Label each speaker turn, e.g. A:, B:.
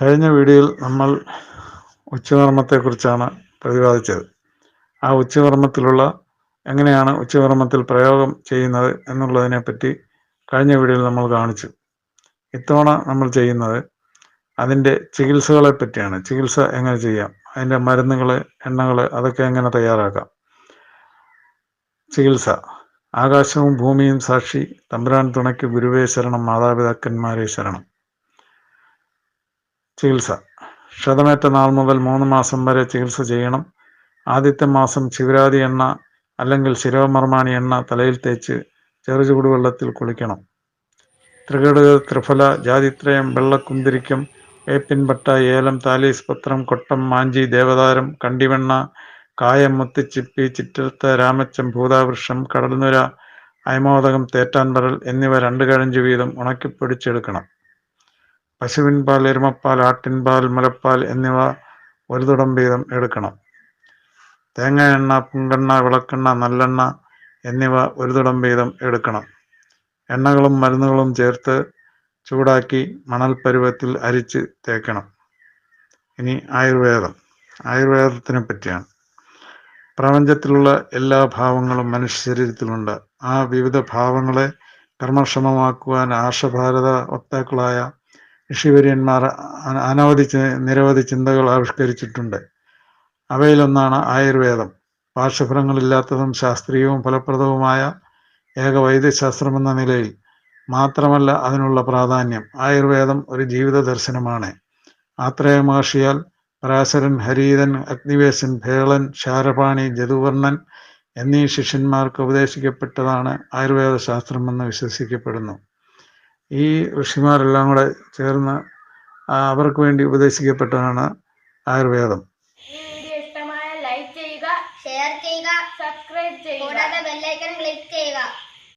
A: കഴിഞ്ഞ വീഡിയോയിൽ നമ്മൾ ഉച്ചകർമ്മത്തെക്കുറിച്ചാണ് പ്രതിപാദിച്ചത്. ആ ഉച്ചകർമ്മത്തിലുള്ള എങ്ങനെയാണ് ഉച്ചകർമ്മത്തിൽ പ്രയോഗം ചെയ്യുന്നത് എന്നുള്ളതിനെപ്പറ്റി കഴിഞ്ഞ വീഡിയോയിൽ നമ്മൾ കാണിച്ചു. ഇത്തവണ നമ്മൾ ചെയ്യുന്നത് അതിന്റെ ചികിത്സകളെ പറ്റിയാണ് ചികിത്സ എങ്ങനെ ചെയ്യാം? അതിന്റെ മരുന്നുകൾ എണ്ണകൾ അതൊക്കെ എങ്ങനെ തയ്യാറാക്കാം? ചികിത്സ. ആകാശവും ഭൂമിയും സാക്ഷി തമ്പുരാൻ തുണയ്ക്ക് ഗുരുവേ ശരണം മാതാപിതാക്കന്മാരെ ശരണം. ചികിത്സ. ക്ഷതമേറ്റ നാൾ മുതൽ മൂന്ന് മാസം വരെ ചികിത്സ ചെയ്യണം. ആദ്യത്തെ മാസം ശിവരാതി എണ്ണ അല്ലെങ്കിൽ ശിരോമർമാണി എണ്ണ തലയിൽ തേച്ച് ചെറു ചൂടുവെള്ളത്തിൽ കുളിക്കണം. ത്രികടുക ത്രിഫല ജാതിത്രയം വെള്ളക്കുന്തിരിക്കം വേപ്പിൻപട്ട ഏലം താലീസ് പത്രം കൊട്ടം മാഞ്ചി ദേവതാരം കണ്ടിവെണ്ണ കായം മുത്തിച്ചിപ്പി ചിറ്റത്തെ രാമച്ചം ഭൂതാവൃക്ഷം കടൽനുര അയമോദകം തേറ്റാൻപരൽ എന്നിവ രണ്ട് കഴഞ്ച് വീതം ഉണക്കിപ്പൊടിച്ചെടുക്കണം പശുവിൻ പാൽ എരുമപ്പാൽ ആട്ടിൻപാൽ മുലപ്പാൽ എന്നിവ ഒരു തുടം വീതം എടുക്കണം. തേങ്ങ എണ്ണ പുങ്കെണ്ണ വിളക്കെണ്ണ നല്ലെണ്ണ എന്നിവ ഒരു തുടം വീതം എടുക്കണം. എണ്ണകളും മരുന്നുകളും ചേർത്ത് ചൂടാക്കി മണൽ പരുവത്തിൽ അരിച്ച് തേക്കണം. ഇനി ആയുർവേദം. ആയുർവേദത്തിനെ പറ്റിയാണ്. പ്രപഞ്ചത്തിലുള്ള എല്ലാ ഭാവങ്ങളും മനുഷ്യ ശരീരത്തിലുണ്ട്. ആ വിവിധ ഭാവങ്ങളെ കർമ്മക്ഷമമാക്കുവാൻ ആർഷഭാരത വക്താക്കളായ ഋഷിവര്യന്മാർ അനവധി നിരവധി ചിന്തകൾ ആവിഷ്കരിച്ചിട്ടുണ്ട്. അവയിലൊന്നാണ് ആയുർവേദം. പാർശ്വഫലങ്ങളില്ലാത്തതും ശാസ്ത്രീയവും ഫലപ്രദവുമായ ഏക വൈദ്യശാസ്ത്രമെന്ന നിലയിൽ മാത്രമല്ല അതിനുള്ള പ്രാധാന്യം ആയുർവേദം ഒരു ജീവിത ദർശനമാണ് ആത്രേയ മഹർഷിയാൽ പരാശരൻ ഹരീതൻ അഗ്നിവേശൻ ഭേളൻ ശാരപാണി ജതുവർണൻ എന്നീ ശിഷ്യന്മാർക്ക് ഉപദേശിക്കപ്പെട്ടതാണ് ആയുർവേദ ശാസ്ത്രമെന്ന് വിശ്വസിക്കപ്പെടുന്നു. ഈ ഋഷിമാരെല്ലാം കൂടെ ചേർന്ന് അവർക്ക് വേണ്ടി ഉപദേശിക്കപ്പെട്ടതാണ് ആയുർവേദം.
B: ഈ വീഡിയോ ഇഷ്ടമായ ലൈക്ക് ചെയ്യുക
C: ഷെയർ ചെയ്യുക
B: സബ്സ്ക്രൈബ് ചെയ്യുക.
C: കൂടാതെ ബെല്ലൈക്കൺ ക്ലിക്ക് ചെയ്യുക.